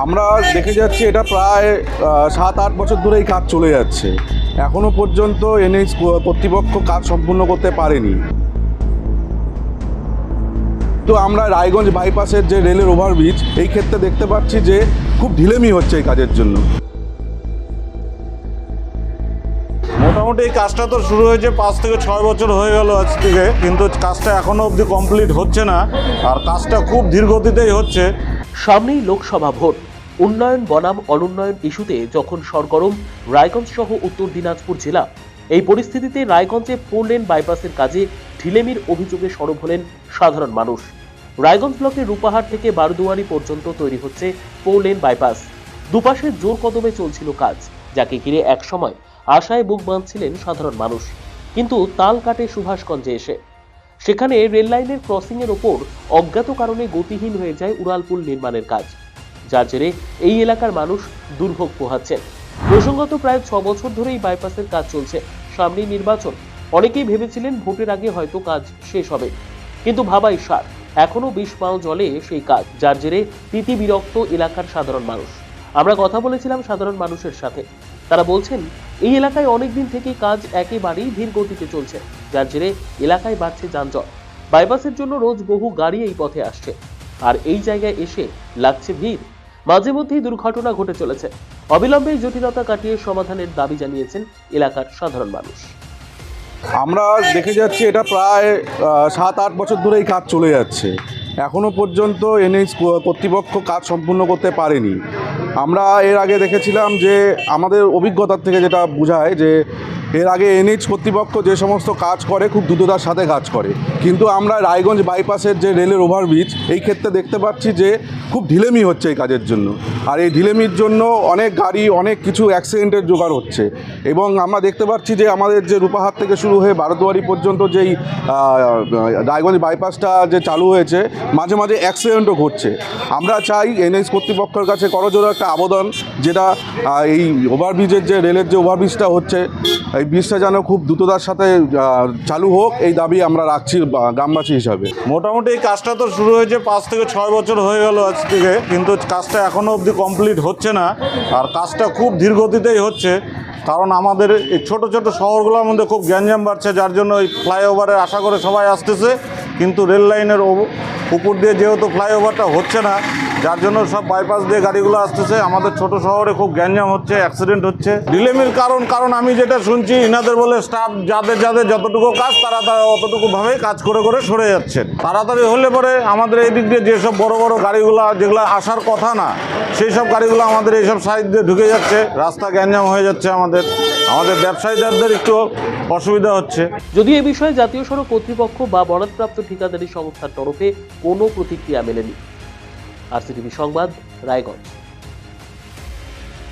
আমরা দেখে যাচ্ছি এটা প্রায় সাত, আট বছর ধরে এই কাজ চলে যাচ্ছে। এখনও পর্যন্ত এনএইচ কর্তৃপক্ষ কাজ সম্পূর্ণ করতে পারেনি। তো আমরা রায়গঞ্জ বাইপাসের যে রেলের ওভারব্রিজ এই ক্ষেত্রে দেখতে পাচ্ছি যে খুব ঢিলেমি হচ্ছে এই কাজের জন্য। মোটামুটি এই কাজটা তো শুরু হয়েছে পাঁচ থেকে ছয় বছর হয়ে গেল আজ থেকে, কিন্তু কাজটা এখনও অবধি কমপ্লিট হচ্ছে না, আর কাজটা খুব ধীর গতিতেই হচ্ছে। সামনেই লোকসভা ভোট। উন্নয়ন, বনাম, অনুন্নয়ন ইস্যুতে যখন সরগরম, রায়গঞ্জ সহ উত্তর দিনাজপুর জেলা। এই পরিস্থিতিতে রায়গঞ্জে ফোর লেন বাইপাসের কাজে ঢিলেমির অভিযোগে সরব হলেন সাধারণ মানুষ। রায়গঞ্জ ব্লকের রূপাহাট থেকে বারদুয়ারি পর্যন্ত তৈরি হচ্ছে ফোর লেন বাইপাস। দুপাশে জোর কদমে চলছিল কাজ, যাকে ঘিরে একসময় আশায় বুক বাঁধছিলেন সাধারণ মানুষ। কিন্তু তাল কাটে সুভাষগঞ্জে এসে। সেখানে রেল লাইনের ক্রসিং এর ওপর অজ্ঞাত কারণে গতিহীন হয়ে যায় উড়ালপুল নির্মাণের কাজ। যার জেরে এই এলাকার মানুষ দুর্ভোগ পোহাচ্ছেন। প্রসঙ্গত প্রায় ছ বছর ধরে এই বাইপাসের কাজ চলছে। সামনেই নির্বাচন। অনেকেই ভেবেছিলেন ভোটের আগে হয়তো কাজ শেষ হবে। কিন্তু ভাবাই সার এখনও বিশ পাও জলে সেই কাজ, যার জেরে তিতি বিরক্ত এলাকার সাধারণ মানুষ। আমরা কথা বলেছিলাম সাধারণ মানুষের সাথে। তারা বলছেন এই এলাকায় অনেকদিন থেকেই কাজ একেবারেই ধীর গতিতে চলছে। যার জেরে এলাকায় বাড়ছে যানজট। বাইপাসের জন্য রোজ বহু গাড়ি এই পথে আসছে। আর এই জায়গায় এসে লাগছে ভিড়। মাঝে মধ্যেই দুর্ঘটনা ঘটে চলেছে। অবিলম্বে জটিলতা কাটিয়ে সমাধানের দাবি জানিয়েছেন এলাকার সাধারণ মানুষ। আমরা দেখে যাচ্ছি এটা প্রায় সাত, আট বছর ধরে এই কাজ চলে যাচ্ছে। এখনও পর্যন্ত এনএইচ কর্তৃপক্ষ কাজ সম্পূর্ণ করতে পারেনি। আমরা এর আগে দেখেছিলাম যে আমাদের অভিজ্ঞতার থেকে যেটা বোঝায় যে এর আগে এনএইচ কর্তৃপক্ষ যে সমস্ত কাজ করে খুব দ্রুততার সাথে কাজ করে। কিন্তু আমরা রায়গঞ্জ বাইপাসের যে রেলের ওভারব্রিজ, এই ক্ষেত্রে দেখতে পাচ্ছি যে খুব ঢিলেমি হচ্ছে এই কাজের জন্য। আর এই ঢিলেমির জন্য অনেক গাড়ি, অনেক কিছু অ্যাক্সিডেন্টের জোগাড় হচ্ছে। এবং আমরা দেখতে পাচ্ছি যে আমাদের যে রূপাহাট থেকে শুরু হয়ে বারোদুয়ারি পর্যন্ত যেই রায়গঞ্জ বাইপাসটা যে চালু হয়েছে মাঝে মাঝে অ্যাক্সিডেন্টও ঘটছে। আমরা চাই এনএইচ কর্তৃপক্ষের কাছে করজোর একটা আবেদন, যেটা এই ওভারব্রিজের যে রেলের যে ওভারব্রিজটা হচ্ছে, এই ব্রিজটা যেন খুব দ্রুততার সাথে চালু হোক, এই দাবি আমরা রাখছি গ্রামবাসী হিসাবে। মোটামুটি এই কাজটা তো শুরু হয়েছে পাঁচ থেকে ছয় বছর হয়ে গেল আজ থেকে, কিন্তু কাজটা এখনও অবধি কমপ্লিট হচ্ছে না, আর কাজটা খুব ধীর গতিতেই হচ্ছে, কারণ আমাদের এই ছোটো ছোটো শহরগুলোর মধ্যে খুব গ্যাঞ্জাম বাড়ছে, যার জন্য ওই ফ্লাইওভারে আশা করে সবাই আসতেছে, কিন্তু রেল লাইনের উপর দিয়ে যেহেতু ফ্লাইওভারটা হচ্ছে না, যার জন্য সব বাইপাস দিয়ে গাড়িগুলো আসতেছে। আমাদের ছোট শহরে খুব গ্যাঞ্জাম হচ্ছে অ্যাক্সিডেন্ট হচ্ছে। ডিলেমির কারণ কারণ আমি যেটা শুনছি, ইনাদের বলে স্টাফ যাদের যাদের যতটুকু কাজ, তারা তারা অতটুকু ভাবেই কাজ করে করে সরে যাচ্ছেন। তাড়াতাড়ি হলে পরে আমাদের এই দিক দিয়ে যেসব বড় বড় গাড়িগুলো, যেগুলো আসার কথা না, সেই সব গাড়িগুলো আমাদের এইসব সাইড দিয়ে ঢুকে যাচ্ছে। রাস্তা গ্যাঞ্জাম হয়ে যাচ্ছে আমাদের। আমাদের ব্যবসায়ীদের একটু অসুবিধা হচ্ছে। যদি এ বিষয়ে জাতীয় সড়ক কর্তৃপক্ষ বা বরাদপ্রাপ্ত ঠিকাদারি সংস্থার তরফে কোনো প্রতিক্রিয়া মেলেনি। আর সংবাদ, রায়গঞ্জ।